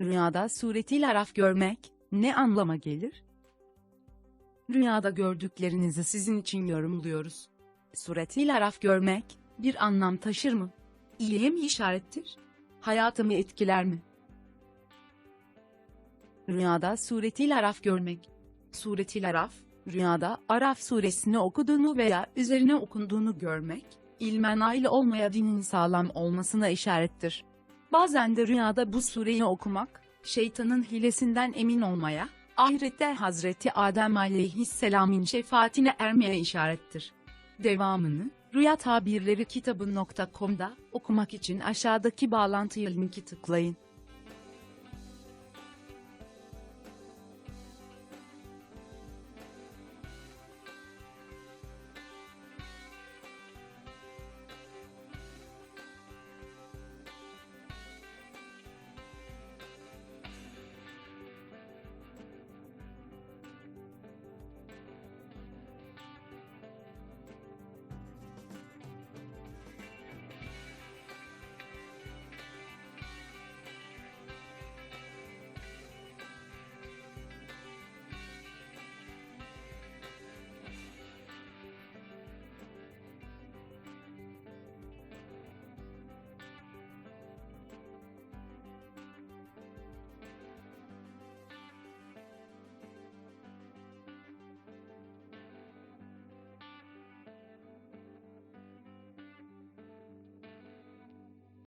Rüyada suretiyle Araf görmek ne anlama gelir? Rüyada gördüklerinizi sizin için yorumluyoruz. Suretiyle Araf görmek bir anlam taşır mı? İyiye mi işarettir? Hayatımı etkiler mi? Rüyada suretiyle Araf görmek. Suretiyle Araf, rüyada Araf suresini okuduğunu veya üzerine okunduğunu görmek, ilmen aile olmaya dinin sağlam olmasına işarettir. Bazen de rüyada bu sureyi okumak, şeytanın hilesinden emin olmaya, ahirette Hazreti Adem aleyhisselamın şefaatine ermeye işarettir. Devamını, Rüya Tabirleri kitabı.com'da okumak için aşağıdaki bağlantıya linki tıklayın.